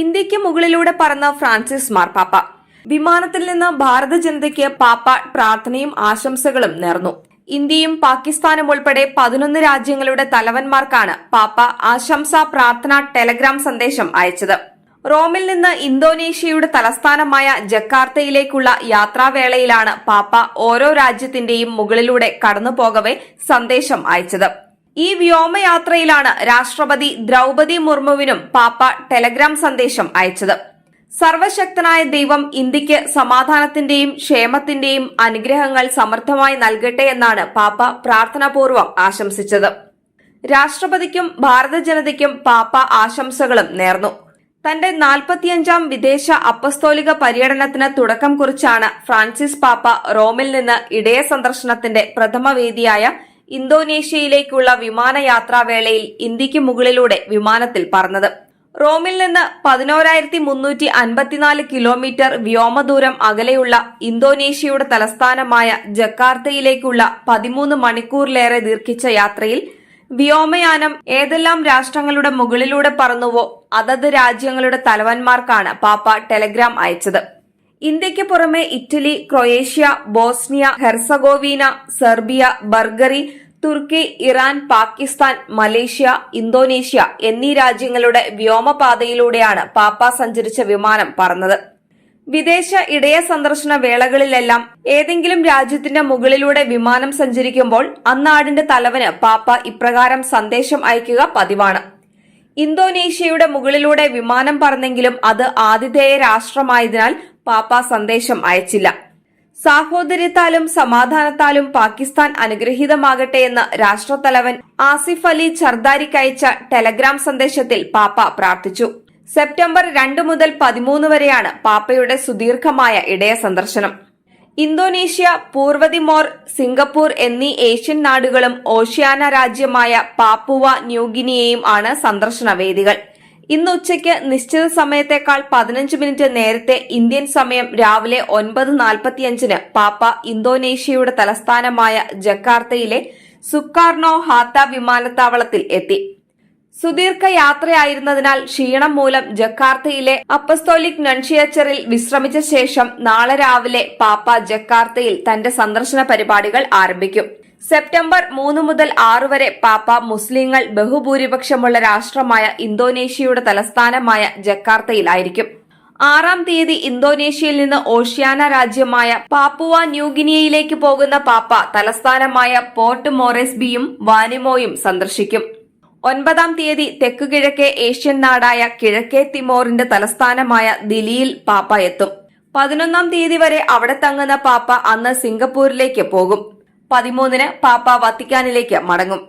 ഇന്ത്യയ്ക്ക് മുകളിലൂടെ പറന്ന ഫ്രാൻസിസ് മാർപ്പാപ്പ വിമാനത്തിൽ നിന്ന് ഭാരത ജനതയ്ക്ക് പാപ്പ പ്രാർത്ഥനയും ആശംസകളും നേർന്നു. ഇന്ത്യയും പാകിസ്ഥാനും ഉൾപ്പെടെ പതിനൊന്ന് രാജ്യങ്ങളുടെ തലവന്മാർക്കാണ് പാപ്പ ആശംസ പ്രാർത്ഥന ടെലഗ്രാം സന്ദേശം അയച്ചത്. റോമിൽ നിന്ന് ഇന്തോനേഷ്യയുടെ തലസ്ഥാനമായ ജക്കാർത്തയിലേക്കുള്ള യാത്രാവേളയിലാണ് പാപ്പ ഓരോ രാജ്യത്തിന്റെയും മുകളിലൂടെ കടന്നുപോകവെ സന്ദേശം അയച്ചത്. ഈ വ്യോമയാത്രയിലാണ് രാഷ്ട്രപതി ദ്രൗപതി മുർമുവിനും പാപ്പ ടെലഗ്രാം സന്ദേശം അയച്ചത്. സർവശക്തനായ ദൈവം ഇന്ത്യയ്ക്ക് സമാധാനത്തിന്റെയും ക്ഷേമത്തിന്റെയും അനുഗ്രഹങ്ങൾ സമർത്ഥമായി നൽകട്ടെ എന്നാണ് പാപ്പ പ്രാർത്ഥനാപൂർവം ആശംസിച്ചത്. രാഷ്ട്രപതിക്കും ഭാരത ജനതയ്ക്കും പാപ്പ ആശംസകളും നേർന്നു. തന്റെ നാൽപ്പത്തിയഞ്ചാം വിദേശ അപ്പസ്തോലിക പര്യടനത്തിന് തുടക്കം കുറിച്ചാണ് ഫ്രാൻസിസ് പാപ്പ റോമിൽ നിന്ന് ഇടയ സന്ദർശനത്തിന്റെ പ്രഥമ വേദിയായ ഇന്തോനേഷ്യയിലേക്കുള്ള വിമാനയാത്രാവേളയിൽ ഇന്ത്യയ്ക്ക് മുകളിലൂടെ വിമാനത്തിൽ പറന്നത്. റോമിൽ നിന്ന് പതിനോരായിരത്തി മുന്നൂറ്റി അൻപത്തിനാല് കിലോമീറ്റർ വ്യോമദൂരം അകലെയുള്ള ഇന്തോനേഷ്യയുടെ തലസ്ഥാനമായ ജക്കാർത്തയിലേക്കുള്ള പതിമൂന്ന് മണിക്കൂറിലേറെ ദീർഘിച്ച യാത്രയിൽ വ്യോമയാനം ഏതെല്ലാം രാഷ്ട്രങ്ങളുടെ മുകളിലൂടെ പറന്നുവോ അതത് രാജ്യങ്ങളുടെ തലവന്മാർക്കാണ് പാപ്പ ടെലഗ്രാം അയച്ചത്. ഇന്ത്യയ്ക്ക് പുറമെ Italy Croatia Bosnia Herzegovina Serbia ബർഗറി തുർക്കി ഇറാൻ പാകിസ്ഥാൻ മലേഷ്യ ഇന്തോനേഷ്യ എന്നീ രാജ്യങ്ങളുടെ വ്യോമപാതയിലൂടെയാണ് പാപ്പ സഞ്ചരിച്ച വിമാനം പറന്നത്. വിദേശ ഇടയ സന്ദർശന വേളകളിലെല്ലാം ഏതെങ്കിലും രാജ്യത്തിന്റെ മുകളിലൂടെ വിമാനം സഞ്ചരിക്കുമ്പോൾ അന്നാടിന്റെ തലവന് പാപ്പ ഇപ്രകാരം സന്ദേശം അയക്കുക പതിവാണ്. ഇന്തോനേഷ്യയുടെ മുകളിലൂടെ വിമാനം പറന്നെങ്കിലും അത് ആതിഥേയ രാഷ്ട്രമായതിനാൽ പാപ്പ സന്ദേശം അയച്ചില്ല. സാഹോദര്യത്താലും സമാധാനത്താലും പാകിസ്ഥാൻ അനുഗ്രഹീതമാകട്ടെ എന്ന് രാഷ്ട്രത്തലവൻ ആസിഫ് അലി ചർദാരിക്കയച്ച ടെലഗ്രാം സന്ദേശത്തിൽ പാപ്പ പ്രാർത്ഥിച്ചു. സെപ്റ്റംബർ രണ്ട് മുതൽ പതിമൂന്ന് വരെയാണ് പാപ്പയുടെ സുദീർഘമായ ഇടയ സന്ദർശനം. ഇന്തോനേഷ്യ പൂർവതിമോർ സിംഗപ്പൂർ എന്നീ ഏഷ്യൻ നാടുകളും ഓഷ്യാന രാജ്യമായ പാപ്പുവ ന്യൂഗിനിയയും ആണ് സന്ദർശന വേദികൾ. ഇന്ന് ഉച്ചയ്ക്ക് നിശ്ചിത സമയത്തേക്കാൾ പതിനഞ്ച് മിനിറ്റ് നേരത്തെ ഇന്ത്യൻ സമയം രാവിലെ ഒൻപത് നാൽപ്പത്തിയഞ്ചിന് പാപ്പ ഇന്തോനേഷ്യയുടെ തലസ്ഥാനമായ ജക്കാർത്തയിലെ സുക്കാർണോ ഹാത്ത വിമാനത്താവളത്തിൽ എത്തി. സുദീർഘ യാത്രയായിരുന്നതിനാൽ ക്ഷീണം മൂലം ജക്കാർത്തയിലെ അപ്പസ്തോലിക് നൺഷിയച്ചറിൽ വിശ്രമിച്ച ശേഷം നാളെ രാവിലെ പാപ്പ ജക്കാർത്തയിൽ തന്റെ സന്ദർശന പരിപാടികൾ ആരംഭിക്കും. സെപ്റ്റംബർ മൂന്ന് മുതൽ ആറ് വരെ പാപ്പ മുസ്ലിങ്ങൾ ബഹുഭൂരിപക്ഷമുള്ള രാഷ്ട്രമായ ഇന്തോനേഷ്യയുടെ തലസ്ഥാനമായ ജക്കാർത്തയിലായിരിക്കും. ആറാം തീയതി ഇന്തോനേഷ്യയിൽ നിന്ന് ഓഷ്യാന രാജ്യമായ പാപ്പുവ ന്യൂഗിനിയയിലേക്ക് പോകുന്ന പാപ്പ തലസ്ഥാനമായ പോർട്ട് മോറെസ്ബിയും വാനിമോയും സന്ദർശിക്കും. ഒൻപതാം തീയതി തെക്കുകിഴക്കേ ഏഷ്യൻ നാടായ കിഴക്കേ തിമോറിന്റെ തലസ്ഥാനമായ ദിലിയിൽ പാപ്പ എത്തും. പതിനൊന്നാം തീയതി വരെ അവിടെ തങ്ങുന്ന പാപ്പ അന്ന് സിംഗപ്പൂരിലേക്ക് പോകും. പതിമൂന്നിന് പാപ്പ വത്തിക്കാനിലേക്ക് മടങ്ങും.